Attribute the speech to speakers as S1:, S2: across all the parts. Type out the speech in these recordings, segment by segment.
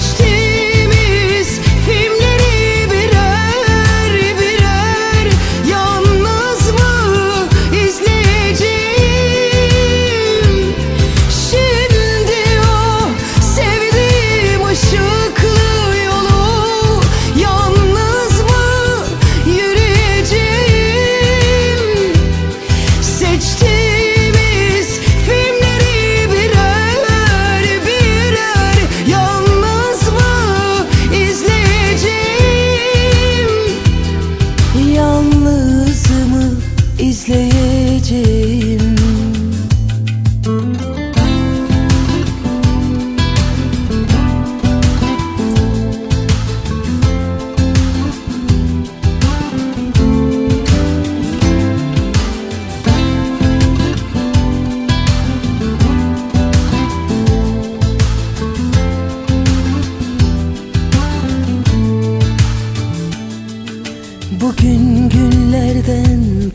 S1: much to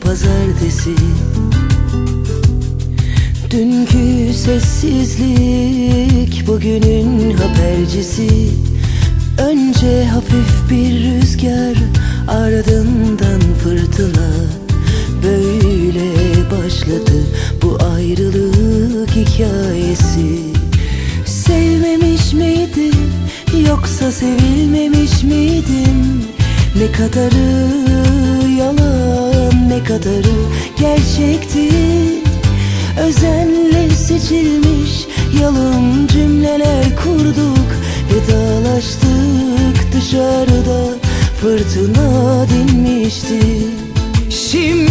S1: pazartesi. Dünkü sessizlik bugünün habercisi. Önce hafif bir rüzgar ardından fırtına. Böyle başladı bu ayrılık hikayesi. Sevmemiş miydim yoksa sevilmemiş miydim? Ne kadarı kadarı gerçekti. Özenle seçilmiş yalın cümleler kurduk. Vedalaştık dışarıda fırtına dinmişti. Şimdi